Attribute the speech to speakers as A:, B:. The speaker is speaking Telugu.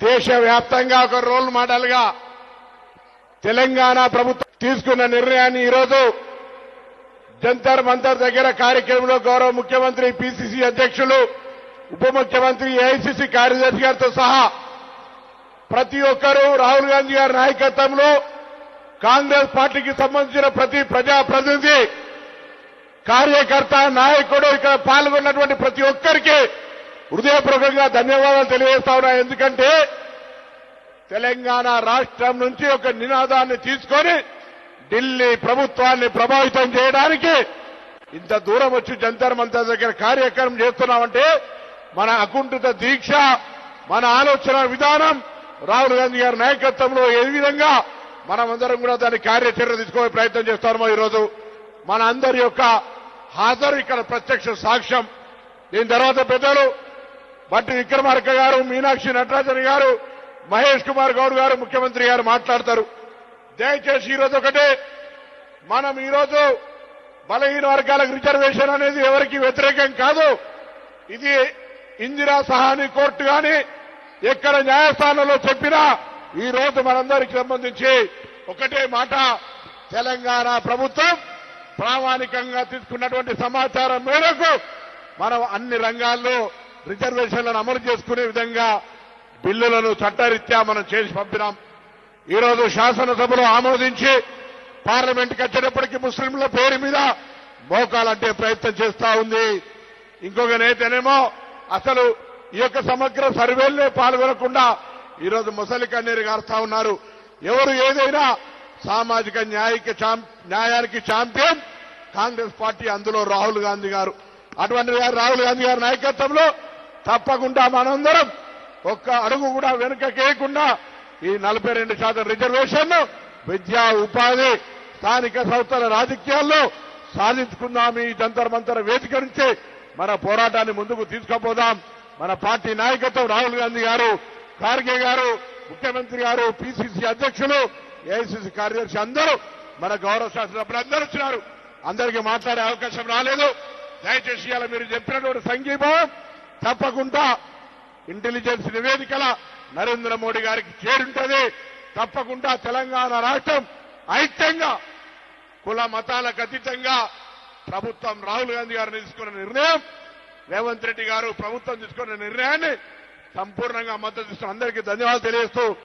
A: దేశవ్యాప్తంగా ఒక రోల్ మోడల్గా తెలంగాణ ప్రభుత్వం తీసుకున్న నిర్ణయాన్ని ఈరోజు జంతర్ మంతర్ దగ్గర కార్యక్రమంలో గౌరవ ముఖ్యమంత్రి పిసిసి అధ్యక్షులు ఉప ముఖ్యమంత్రి ఏఐసిసి కార్యదర్శి గారితో సహా ప్రతి ఒక్కరూ రాహుల్ గాంధీ గారి నాయకత్వంలో కాంగ్రెస్ పార్టీకి సంబంధించిన ప్రతి ప్రజా ప్రతినిధి కార్యకర్త నాయకుడు ఇక్కడ పాల్గొన్నటువంటి ప్రతి ఒక్కరికి హృదయపూర్వకంగా ధన్యవాదాలు తెలియజేస్తా ఉన్నా. ఎందుకంటే తెలంగాణ రాష్ట్రం నుంచి ఒక నినాదాన్ని తీసుకొని ఢిల్లీ ప్రభుత్వాన్ని ప్రభావితం చేయడానికి ఇంత దూరం వచ్చి జంతర్ మంతర్ దగ్గర కార్యక్రమం చేస్తున్నామంటే మన అకుంఠిత దీక్ష మన ఆలోచన విధానం రాహుల్ గాంధీ గారి నాయకత్వంలో ఏ విధంగా మనమందరం కూడా దాన్ని కార్యాచరణ తీసుకోవే ప్రయత్నం చేస్తామో ఈరోజు మన అందరి యొక్క హాజరు ఇక్కడ ప్రత్యక్ష సాక్ష్యం. దీని తర్వాత పెద్దలు బట్టి విక్రమార్క గారు మీనాక్షి నటరాజన్ గారు మహేష్ కుమార్ గౌడ్ గారు ముఖ్యమంత్రి గారు మాట్లాడతారు. దయచేసి ఈరోజు ఒకటే మనం ఈరోజు బలహీన వర్గాలకు రిజర్వేషన్ అనేది ఎవరికి వ్యతిరేకం కాదు. ఇది ఇందిరా సహాని కోర్టు గాని ఎక్కడ న్యాయస్థానంలో చెప్పినా ఈ రోజు మనందరికి సంబంధించి ఒకటే మాట. తెలంగాణ ప్రభుత్వం ప్రామాణికంగా తీసుకున్నటువంటి సమాచారం మేరకు మనం అన్ని రంగాల్లో రిజర్వేషన్లను అమలు చేసుకునే విధంగా బిల్లులను చట్టరీత్యా మనం చేసి పంపినాం. ఈరోజు శాసనసభలో ఆమోదించి పార్లమెంట్కి వచ్చేటప్పటికి ముస్లింల పేరు మీద మోకాలంటే ప్రయత్నం చేస్తా ఉంది. ఇంకొక నేతనేమో అసలు ఈ యొక్క సమగ్ర సర్వేల్లో పాల్గొనకుండా ఈరోజు ముసలి కన్నీరు గారుస్తా ఉన్నారు. ఎవరు ఏదైనా సామాజిక న్యాయకి చాం- న్యాయానికి ఛాంపియన్ కాంగ్రెస్ పార్టీ అందులో రాహుల్ గాంధీ గారు. అటువంటి గారు రాహుల్ గాంధీ గారి నాయకత్వంలో తప్పకుండా మనందరం ఒక్క అడుగు కూడా వెనుకకేయకుండా ఈ నలభై రెండు శాతం రిజర్వేషన్ విద్యా ఉపాధి స్థానిక సంస్థల రాజకీయాల్లో సాధించుకుందాం. ఈ జంతర్ మంతర వేదిక నుంచి మన పోరాటాన్ని ముందుకు తీసుకుపోదాం. మన పార్టీ నాయకత్వం రాహుల్ గాంధీ గారు ఖార్గే గారు ముఖ్యమంత్రి గారు పిసిసి అధ్యక్షులు ఏఐసిసి కార్యదర్శి అందరూ మన గౌరవ శాసనసభ్యులు అందరూ వచ్చినారు. అందరికీ మాట్లాడే అవకాశం రాలేదు. దయచేసి ఇవాళ మీరు చెప్పినటువంటి సంఘీభావం తప్పకుండా ఇంటెలిజెన్స్ నివేదికల నరేంద్ర మోడీ గారికి చేరుంటది. తప్పకుండా తెలంగాణ రాష్ట్రం ఐక్యంగా కుల మతాలకు అతీతంగా ప్రభుత్వం రాహుల్ గాంధీ గారు తీసుకున్న నిర్ణయం రేవంత్ రెడ్డి గారు ప్రభుత్వం తీసుకున్న నిర్ణయాన్ని సంపూర్ణంగా మద్దతు ఇస్తున్న అందరికీ ధన్యవాదాలు తెలియజేస్తూ